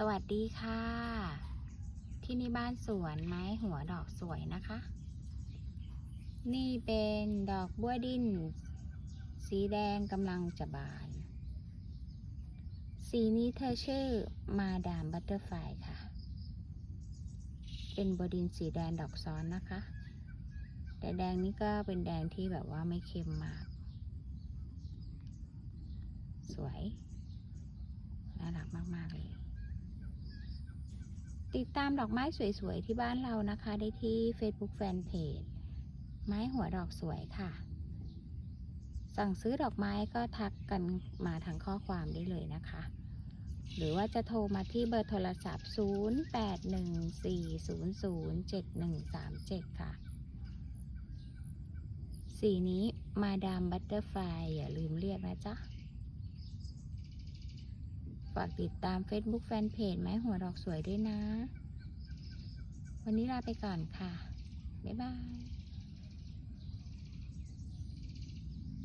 สวัสดีค่ะ ที่นี่บ้านสวนไม้หัวดอกสวยนะคะ นี่เป็นดอกบัวดิน สีแดงกำลังจะบาน สีนี้เธอชื่อมาดามบัตเตอร์ไฟค่ะ เป็นบัวดินสีแดงดอกซ้อนนะคะ แต่แดงนี้ก็เป็นแดงที่แบบว่าไม่เข้มมาก สวยน่ารักมาก ๆ เลย ติดตามดอกไม้สวยๆ ที่บ้านเรานะคะ ได้ที่ Facebook Fanpage ไม้หัวดอกสวยค่ะ สั่งซื้อดอกไม้ก็ทักกันมาทางข้อความได้เลยนะคะ หรือว่าจะโทรมาที่เบอร์โทรศัพท์ 0814007137 ค่ะ สีนี้มาดามบัตเตอร์ไฟอย่าลืมเรียกนะจ๊ะ ฝากติดตาม Facebook Fanpage ไม้หัวดอกสวยด้วยนะ วันนี้ลาไปก่อนค่ะ บ๊ายบาย